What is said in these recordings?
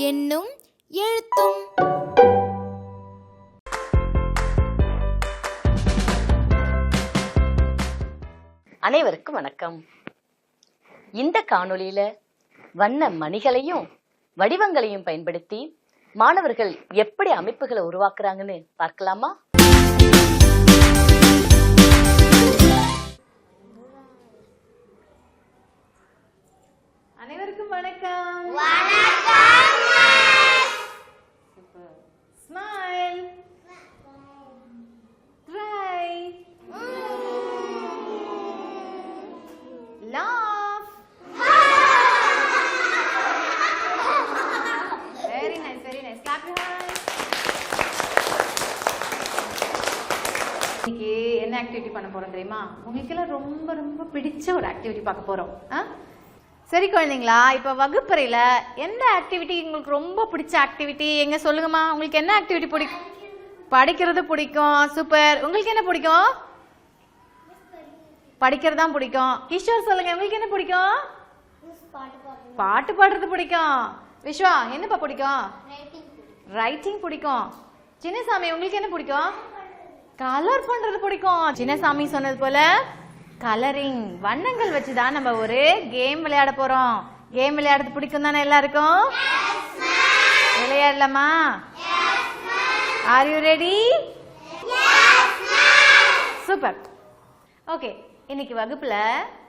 என்னும் எழுத்தும். அனைவருக்கும் வணக்கம். இந்த காணொளியில வண்ண மணிகளையும் வடிவங்களையும் பயன்படுத்தி மாணவர்கள் எப்படி அமைப்புகளை உருவாக்குறாங்கன்னு பார்க்கலாமா? அனைவருக்கும் வணக்கம். இன்னைக்கு என்ன ஆக்டிவிட்டி பண்ண போறோம் தெரியுமா? உங்களுக்கெல்லாம் ரொம்ப ரொம்ப பிடிச்ச ஒரு ஆக்டிவிட்டி பார்க்க போறோம். ஆ? சரி குழந்தைங்களா இப்போ வகுப்பறையில் எந்த ஆக்டிவிட்டி உங்களுக்கு ரொம்ப பிடிச்ச ஆக்டிவிட்டி எங்க சொல்லுங்கம்மா உங்களுக்கு என்ன ஆக்டிவிட்டி பிடிக்கும் படிக்கிறது பிடிக்கும் சூப்பர் உங்களுக்கு என்ன பிடிக்கும்? படிக்கிறது தான் பிடிக்கும். கிஷோர் சொல்லுங்க உங்களுக்கு என்ன பிடிக்கும்? பாட்டு பாடுறது பிடிக்கும். விஸ்வா என்னப்பா பிடிக்கும்? ரைட்டிங் பிடிக்கும். சின்னசாமி உங்களுக்கு என்ன பிடிக்கும்? கலர் பண்றது பிடிக்கும். சின்னசாமி சொன்னது போல கலரிங் வண்ணங்கள் வச்சு தான் நம்ம ஒரு கேம் விளையாட போறோம். கேம் விளையாடுறது பிடிக்கும் தானே எல்லாருக்கும்? விளையாடலாமா? Are you ready super okay இன்னைக்கு வகுப்புல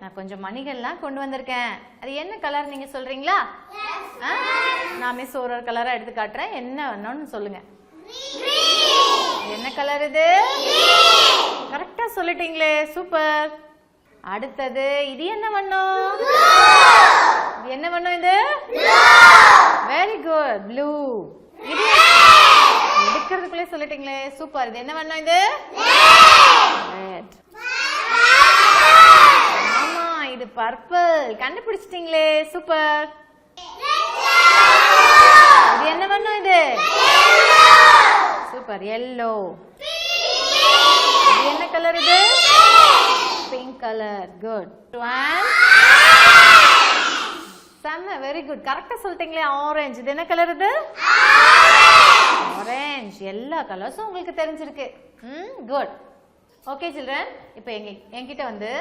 நான் கொஞ்சம் மணிகள்லாம் கொண்டு வந்திருக்கேன். அது என்ன கலர் நீங்க சொல்றீங்களா? நான் மிஸ் ஒரு ஒரு கலரா எடுத்து காட்டுறேன். என்ன வேணும்னு சொல்லுங்க. என்ன கலர் இது? கரெக்டா சொல்லிட்டீங்களே சூப்பர் அடுத்தது இது என்ன வண்ணம்? இது என்ன வண்ணம் இது? வெரி குட் ப்ளூ இது எடுக்கிறதுக்குள்ளே சொல்லிட்டீங்களே சூப்பர் இது என்ன வண்ணம் இது? ரெட் ஆமா இது பர்பிள் கண்டுபிடிச்சிட்டீங்களே சூப்பர் இது என்ன வண்ணம் இது சூப்பர் எல்லோ இது என்ன கலர் இது? பிங்க் கலர் குட் செம்ம வெரி குட் கரெக்டா சொல்லிட்டீங்களே ஆரஞ்சு இது என்ன கலர் இது? ஆரஞ்சு எல்லா கலர்ஸும் உங்களுக்கு தெரிஞ்சிருக்கு. ம் குட் ஓகே சில்ட்ரன் இப்போ எங்க என்கிட்ட வந்து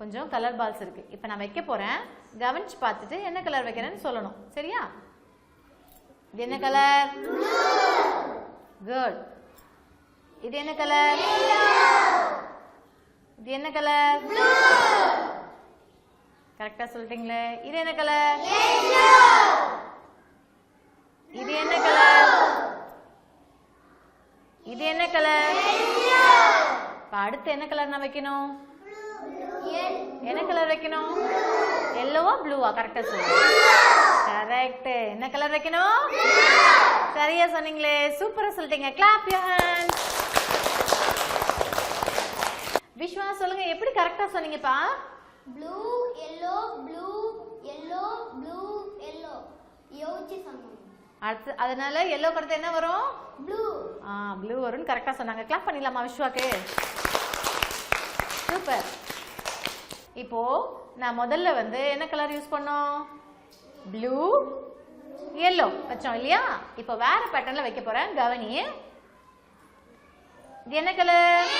கொஞ்சம் கலர் பால்ஸ் இருக்கு. இப்போ நான் வைக்க போறேன். கவனிச்சு பார்த்துட்டு என்ன கலர் வைக்கிறேன்னு சொல்லணும். சரியா? இது என்ன கலர் குட் இது என்ன கலர் இது என்ன கலர் கரெக்டா சொல்லிட்டீங்களே. இது என்ன கலர் இது என்ன கலர் இது என்ன கலர் இப்ப அடுத்து என்ன கலர் நான் வைக்கணும்? என்ன கலர் வைக்கணும்? எல்லோவா ப்ளூவா கரெக்டா சொல்லுங்க. கரெக்ட் என்ன கலர் வைக்கணும்? சரியா சொன்னீங்களே. சூப்பரா சொல்லிட்டீங்க. கிளாப் யூ ஹேண்ட் விஸ்வா சொல்லுங்க எப்படி கரெக்டா சொன்னீங்கப்பா? Blue yellow blue yellow blue yellow யோசிச்சு சொன்னோம் அடுத்து அதனால எல்லோ கடத்து என்ன வரும்? ப்ளூ ஆ ப்ளூ வரும்னு கரெக்டா சொன்னாங்க. கிளாப் பண்ணிடலாமா விஸ்வாக்கு? சூப்பர் இப்போ நான் முதல்ல வந்து என்ன கலர் யூஸ் பண்ணோம்? ப்ளூ எல்லோ வச்சோம் இல்லையா? இப்போ வேற பேட்டர்ன்ல வைக்க போறேன். கவனி இது என்ன கலர்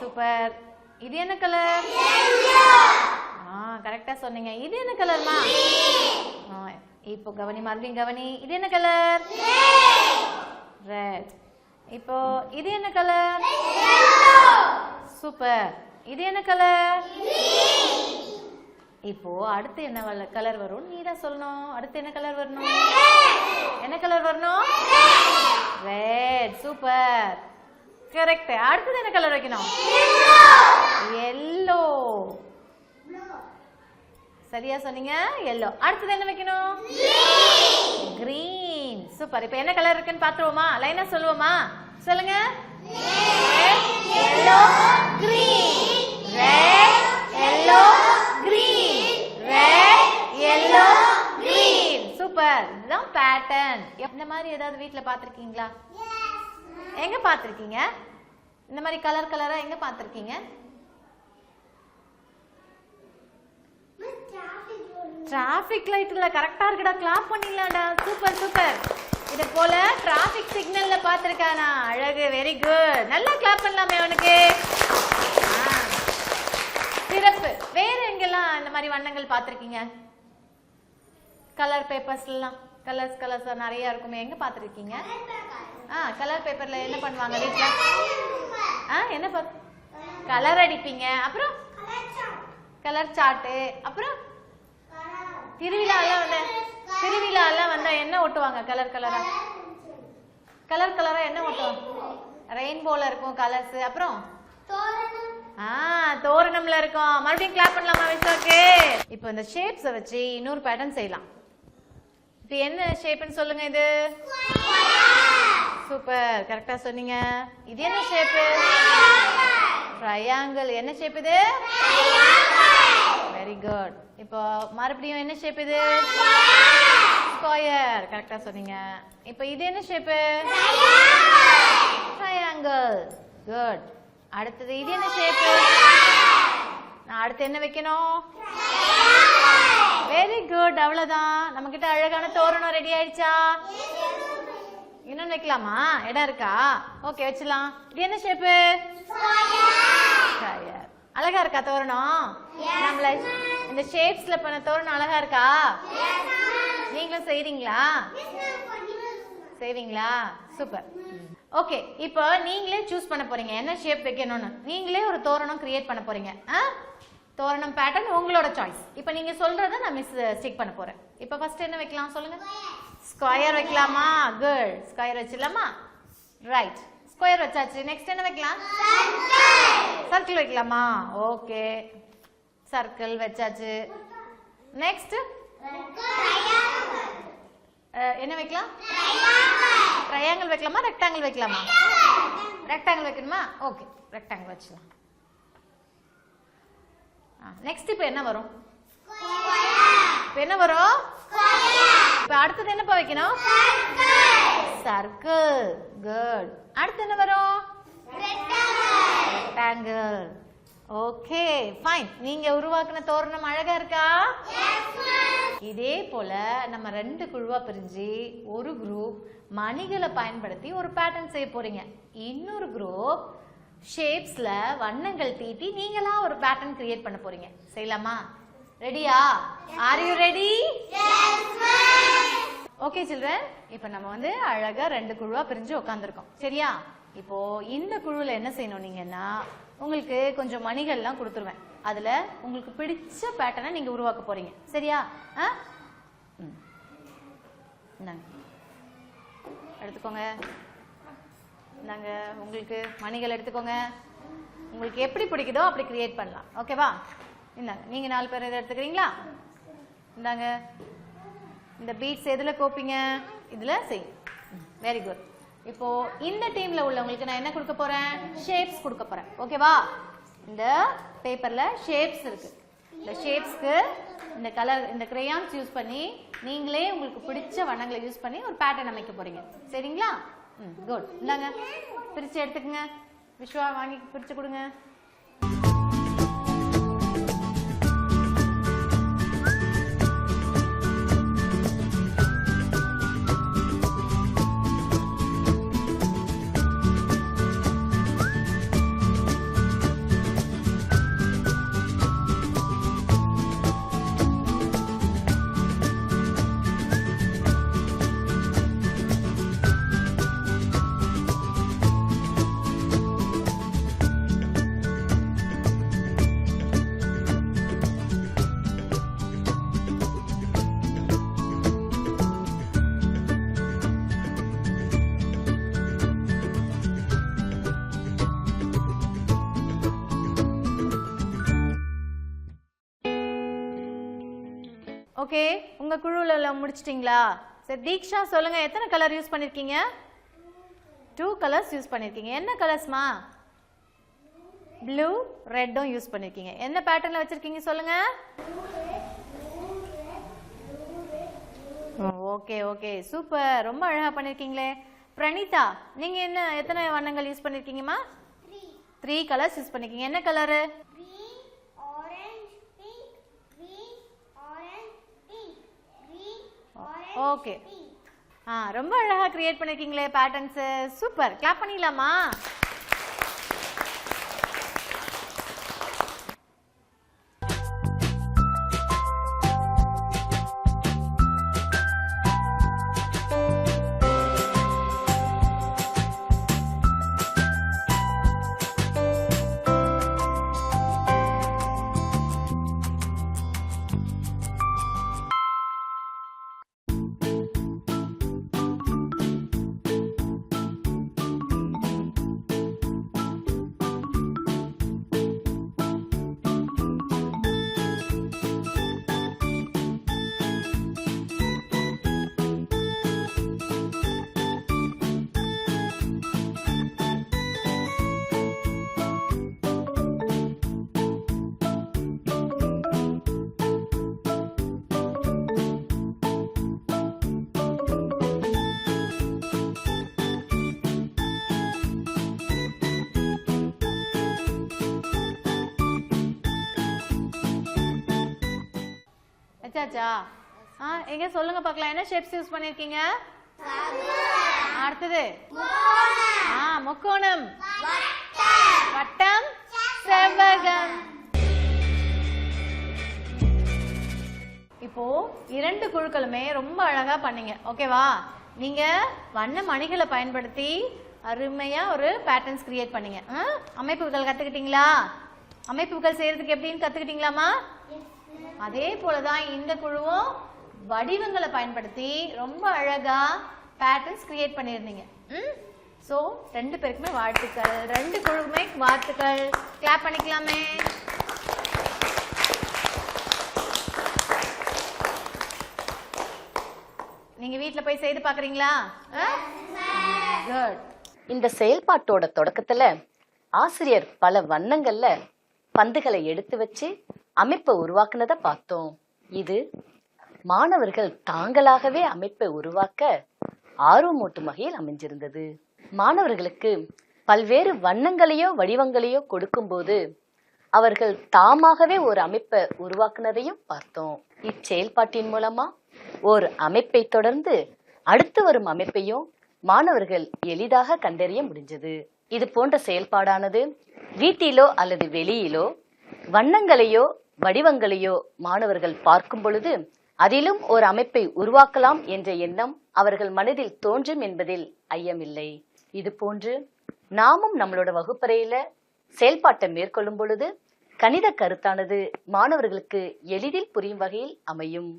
சூப்பர். இது என்ன கலர் ஆ கரெக்டா சொன்னீங்க. இது என்ன கலர்மா இப்போ கவனி மறுபடியும் கவனி. இது என்ன கலர் ரெட் இப்போ இது என்ன கலர் சூப்பர். இது என்ன கலர் இப்போ அடுத்து என்ன கலர் வரும் நீ தான் சொல்லணும். அடுத்து என்ன கலர் வரணும்? என்ன கலர் வரணும்? Red super. கரெக்ட் அடுத்தது என்ன கலர் வைக்கணும்? எல்லோ சரியா சொன்னீங்க? எல்லோ அடுத்தது என்ன வைக்கணும்? கிரீன் சூப்பர் இப்போ என்ன கலர் இருக்குன்னு பார்த்துருவோமா? லைனா சொல்லுவோமா? சொல்லுங்க. Yellow green red yellow green red yellow green super இதுதான் பேட்டர்ன் இந்த மாதிரி ஏதாவது வீட்டில் பார்த்துருக்கீங்களா? எங்க பார்த்துருக்கீங்க இந்த மாதிரி கலர் கலரா எங்க பார்த்துருக்கீங்க டிராஃபிக் லைட்ல கரெக்டா இருக்குடா. கிளாப் பண்ணிடலாம்டா. சூப்பர் சூப்பர் இது போல டிராஃபிக் சிக்னல்ல பாத்திருக்கானா? அழகு வெரி குட் நல்லா கிளாப் பண்ணலாமே அவனுக்கு. ஆ. சிறப்பு. வேற எங்கெல்லாம் இந்த மாதிரி வண்ணங்கள் பார்த்துருக்கீங்க கலர் பேப்பர்ஸ்லாம் கலர்ஸ் கலர்ஸ் நிறைய இருக்குமே. எங்க பார்த்துருக்கீங்க ஆ கலர் பேப்பர்ல என்ன பண்ணுவாங்க வீட்டில் ஆ என்ன பாத் கலர் அடிப்பீங்க. அப்புறம்? கலர் சார்ட்டு அப்புறம்? திருவிழாலாம் வந்து திருவிழாலாம் வந்தா என்ன ஒட்டுவாங்க கலர் கலரா கலர் கலரா என்ன ஒட்டுவாங்க? ரெயின்போல இருக்கும் கலர்ஸ் அப்புறம்? ஆ தோரணம்ல இருக்கும். மறுபடியும் கிளாப் பண்ணலாமா விஸ்வாக்கு இப்போ இந்த ஷேப்ஸை வச்சு இன்னொரு பேட்டர்ன் செய்யலாம். இப்போ என்ன ஷேப்னு சொல்லுங்க இது? சூப்பர். கரெக்டா சொன்னீங்க. இது என்ன ஷேப் ட்ரையாங்கிள் என்ன ஷேப் இது? வெரி குட் இப்போ மறுபடியும் என்ன ஷேப் இது? ஸ்கொயர் கரெக்டா சொன்னீங்க. இப்போ இது என்ன ஷேப் ட்ரையாங்கிள் குட் அடுத்தது இது என்ன ஷேப் நான் அடுத்து என்ன வைக்கணும்? வெரி குட் அவ்வளவுதான். நம்ம கிட்ட அழகான தோரணம் ரெடி ஆயிடுச்சா? இன்னொன்னு வைக்கலாமா இடம் இருக்கா? ஓகே வச்சிடலாம். இது என்ன ஷேப்பு அழகா இருக்கா தோரணம்? நம்மள இந்த ஷேப்ஸ்ல பண்ண தோரணம் அழகா இருக்கா? நீங்களும் செய்றீங்களா? செய்வீங்களா சூப்பர். ஓகே இப்போ நீங்களே சூஸ் பண்ண போறீங்க. என்ன ஷேப் வைக்கணும்னு. நீங்களே ஒரு தோரணம் கிரியேட் பண்ண போறீங்க. தோரணம் பேட்டர்ன் உங்களோட சாய்ஸ் இப்போ நீங்க சொல்றத நான் மிஸ் ஸ்டிக் பண்ண போறேன். இப்போ ஃபர்ஸ்ட் என்ன வைக்கலாம்? சொல்லுங்க. ஸ்கொயர் வைக்கலாமா? குட் ஸ்கொயர் வச்சிடலாமா? ரைட் ஸ்கொயர் வச்சாச்சு. நெக்ஸ்ட் என்ன வைக்கலாம்? சர்க்கிள் வைக்கலாமா? ஓகே சர்க்கிள் வச்சாச்சு. நெக்ஸ்ட் என்ன வைக்கலாம்? ட்ரையாங்கிள் வைக்கலாமா? ரெக்டாங்கிள் வைக்கலாமா? ரெக்டாங்கிள் வைக்கணுமா? ஓகே ரெக்டாங்கிள் வச்சுக்கலாம் நெக்ஸ்ட் இப்போ என்ன வரும்? இப்போ என்ன வரும்? இப்போ அடுத்தது என்னப்பா வைக்கணும்? சர்க்கிள் குட் அடுத்து என்ன வரும்? ரெக்டாங்கிள் ஓகே ஃபைன் நீங்க உருவாக்குன தோரணம் அழகா இருக்கா? இதே போல நம்ம ரெண்டு குழுவா பிரிஞ்சு ஒரு குரூப் மணிகளை பயன்படுத்தி ஒரு பேட்டர்ன் செய்ய போறீங்க. இன்னொரு குரூப் ஷேப்ஸ்ல வண்ணங்கள் தீட்டி நீங்களா ஒரு பேட்டர்ன் கிரியேட் பண்ண போறீங்க. செய்யலாமா? ரெடியா are you ready okay children இப்போ நம்ம வந்து அழகா ரெண்டு குழுவா பிரிஞ்சு உட்காந்துருக்கோம் சரியா? இப்போ இந்த குழுவில் என்ன செய்யணும் நீங்கன்னா உங்களுக்கு கொஞ்சம் மணிகள்லாம் கொடுத்துருவேன். அதுல உங்களுக்கு பிடிச்ச பேட்டர்னை நீங்க உருவாக்க போறீங்க. சரியா? எடுத்துக்கோங்க. இந்தாங்க. உங்களுக்கு மணிகள் எடுத்துக்கோங்க. உங்களுக்கு எப்படி பிடிக்குதோ அப்படி கிரியேட் பண்ணலாம். ஓகேவா இந்தாங்க நீங்க நாலு பேர் இதை எடுத்துக்கிறீங்களா? இந்தாங்க இந்த பீட்ஸ் எதுல கோப்பீங்க? இதுல செய். வெரி குட் இப்போ இந்த டீம்ல உள்ளவங்களுக்கு நான் என்ன கொடுக்க போறேன்? ஷேப்ஸ் கொடுக்க போறேன். ஓகேவா இந்த பேப்பர்ல ஷேப்ஸ் இருக்கு. இந்த ஷேப்ஸ்க்கு இந்த கலர் இந்த கிரேயான்ஸ் யூஸ் பண்ணி நீங்களே உங்களுக்கு பிடிச்ச வண்ணங்களை யூஸ் பண்ணி ஒரு பேட்டர்ன் அமைக்க போறீங்க. சரிங்களா? ம் குட் இந்தாங்க பிரிச்சு எடுத்துக்கங்க. விஸ்வா வாங்கி பிரிச்சு கொடுங்க. ஓகே உங்கள் குழுவில் முடிச்சிட்டிங்களா? சரி தீக்ஷா சொல்லுங்கள் எத்தனை கலர் யூஸ் பண்ணியிருக்கீங்க டூ கலர்ஸ் யூஸ் பண்ணியிருக்கீங்க என்ன கலர்ஸ்மா ப்ளூ ரெட்டும் யூஸ் பண்ணியிருக்கீங்க என்ன பேட்டர்னில் வச்சுருக்கீங்க சொல்லுங்கள் ஓகே ஓகே சூப்பர் ரொம்ப அழகாக பண்ணியிருக்கீங்களே பிரணீதா நீங்கள் என்ன எத்தனை வண்ணங்கள் யூஸ் பண்ணியிருக்கீங்கம்மா த்ரீ கலர்ஸ் யூஸ் பண்ணிருக்கீங்க. என்ன கலரு ஓகே ஆ ரொம்ப அழகா கிரியேட் பண்ணிருக்கீங்களே பேட்டர்ன்ஸ் சூப்பர். கிளாப் பண்ணிடலாமா? வச்சாச்சா ஆ எங்க சொல்லுங்க பார்க்கலாம். என்ன ஷேப்ஸ் யூஸ் பண்ணிருக்கீங்க? அடுத்தது. ஆ முக்கோணம். வட்டம். செவ்வகம். இப்போ இரண்டு குழுக்களுமே ரொம்ப அழகா பண்ணீங்க. ஓகேவா நீங்க வண்ண மணிகளை பயன்படுத்தி அருமையா ஒரு பேட்டர்ன்ஸ் கிரியேட் பண்ணீங்க. ஆ? அமைப்புகள் கத்துக்கிட்டீங்களா? அமைப்புகள் செய்யறதுக்கு எப்படின்னு கத்துக்கிட்டீங்களாமா அதே போலதான் இந்த குழுவும் வடிவங்களை பயன்படுத்தி ரொம்ப அழகா பேட்டர்ன்ஸ் கிரியேட் பண்ணியிருந்தீங்க. ம்? ஸோ ரெண்டு பேருக்குமே வாழ்த்துக்கள். ரெண்டு குழுவுமே வாழ்த்துக்கள். கிளாப் பண்ணிக்கலாமே. நீங்க வீட்ல போய் செய்து பாக்குறீங்களா? இந்த செயல்பாட்டோட தொடக்கத்துல ஆசிரியர் பல வண்ணங்கள்ல பந்துகளை எடுத்து வச்சு அமைப்பை உருவாக்குனதை பார்த்தோம். இது மாணவர்கள் தாங்களாகவே அமைப்பை உருவாக்க ஆர்வமூட்டும் வகையில் அமைஞ்சிருந்தது. மாணவர்களுக்கு பல்வேறு வண்ணங்களையோ வடிவங்களையோ கொடுக்கும்போது அவர்கள் தாமாகவே ஒரு அமைப்பை உருவாக்குனதையும் பார்த்தோம். இச்செயல்பாட்டின் மூலமா ஒரு அமைப்பை தொடர்ந்து அடுத்து வரும் அமைப்பையும் மாணவர்கள் எளிதாக கண்டறிய முடிஞ்சது. இது போன்ற செயல்பாடானது வீட்டிலோ அல்லது வெளியிலோ வண்ணங்களையோ வடிவங்களையோ மாணவர்கள் பார்க்கும் பொழுது அதிலும் ஒரு அமைப்பை உருவாக்கலாம் என்ற எண்ணம் அவர்கள் மனதில் தோன்றும் என்பதில் ஐயமில்லை. இது போன்று நாமும் நம்மளோட வகுப்பறையில செயல்பாட்டை மேற்கொள்ளும் பொழுது கணித கருத்தானது மாணவர்களுக்கு எளிதில் புரியும் வகையில் அமையும்.